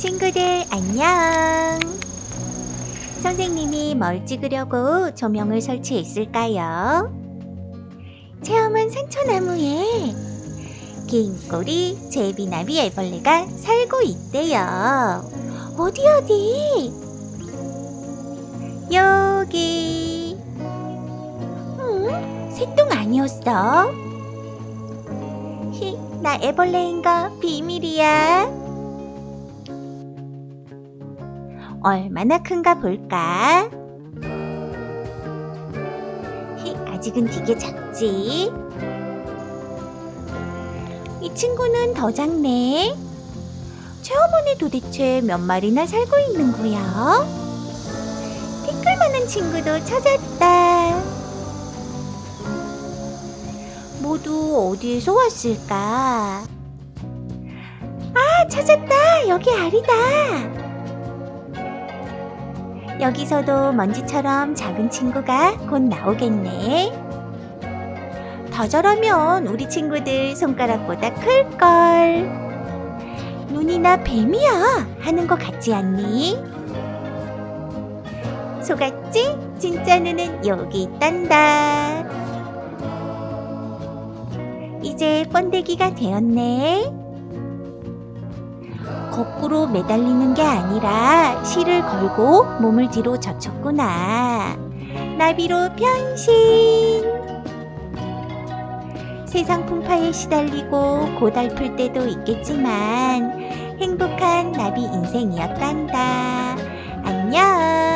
친구들 안녕. 선생님이 뭘 찍으려고 조명을 설치했을까요? 체험은 산초나무에 긴 꼬리 제비나비 애벌레가 살고 있대요. 어디 어디? 여기. 응? 새똥 아니었어? 히, 나 애벌레인 거 비밀이야. 얼마나 큰가 볼까? 히, 아직은 되게 작지? 이 친구는 더 작네. 체험원에 도대체 몇 마리나 살고 있는 거야? 티끌만한 친구도 찾았다. 모두 어디에서 왔을까? 아, 찾았다. 여기 알이다. 여기서도 먼지처럼 작은 친구가 곧 나오겠네. 더 자라면 우리 친구들 손가락보다 클걸. 눈이나 뱀이야 하는 것 같지 않니? 속았지? 진짜 눈은 여기 있단다. 이제 번데기가 되었네. 거꾸로 매달리는 게 아니라 실을 걸고 몸을 뒤로 젖혔구나. 나비로 변신. 세상 풍파에 시달리고 고달플 때도 있겠지만 행복한 나비 인생이었단다. 안녕.